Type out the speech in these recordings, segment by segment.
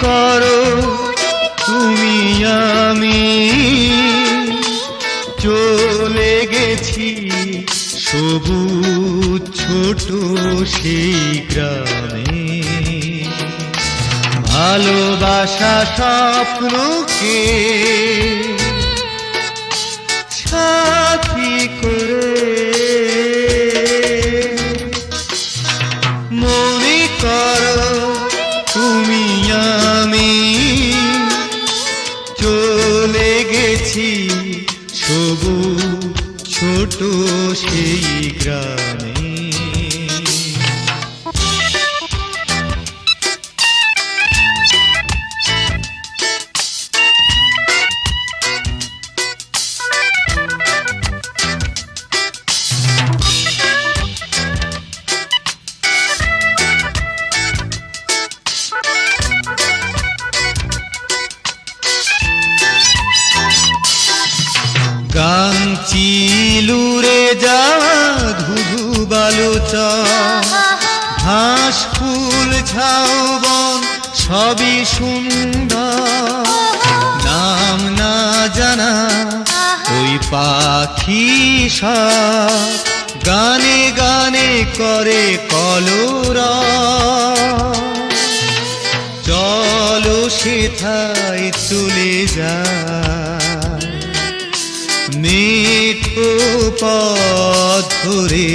করো তুমি আমি। চলে গেছি সবু ছোট সেই গ্রামে। ভালোবাসা স্বপ্নকে ছোট সেই গ্রামে গাংচিলুরে যাওয়া ধুধু বালুচ ঘাস ফুল ঝাউবন সবই সুন্দর। নাম না জানা ওই পাখি সব গানে গানে করে কলরা চলো সেথায় চলে যায় মিঠো পথ ধরে।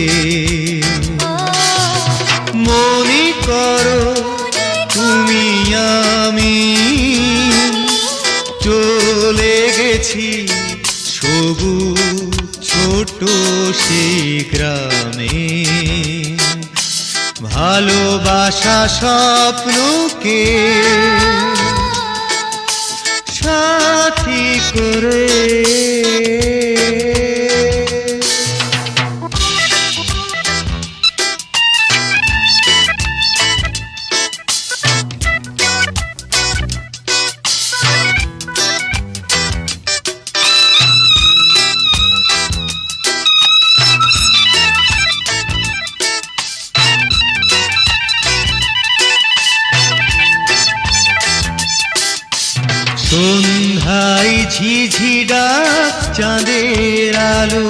মনে করো তুমি আমি চলে গেছি সবু ছোট সেই গ্রামে। ভালোবাসা স্বপ্নকে সাথী করে ডাক চাঁদের আলো।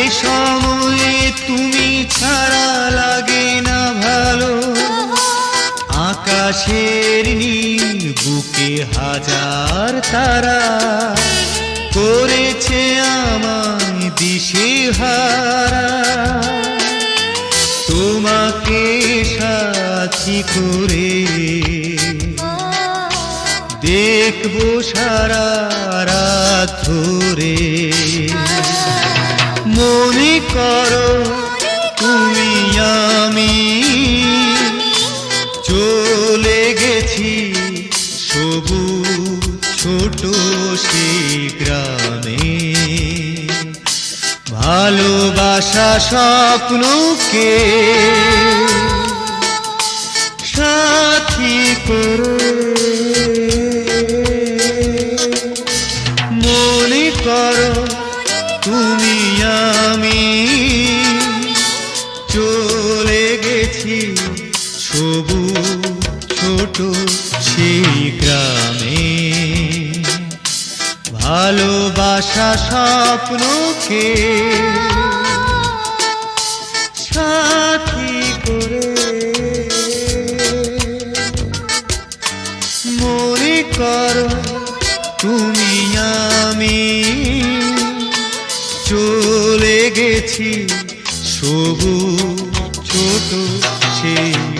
এ সময়ে তুমি ছাড়া লাগে না ভালো। আকাশের নীল বুকে হাজার তারা করেছে আমায় দিশে হারা তোমাকে সাথী করে দেখব সারা রাত ধরে। মনে করো তুমি আমি। চলে গেছি সবু ছোট সেই গ্রামে। ভালোবাসা স্বপ্নকে মনে করো, তুমি আমি। চলে গেছি সবু ছোট সেই গ্রামে। ভালোবাসা স্বপ্নকে সাথী করে। মনে করো তুমি আমি চলে গেছি সবু ছোট সেই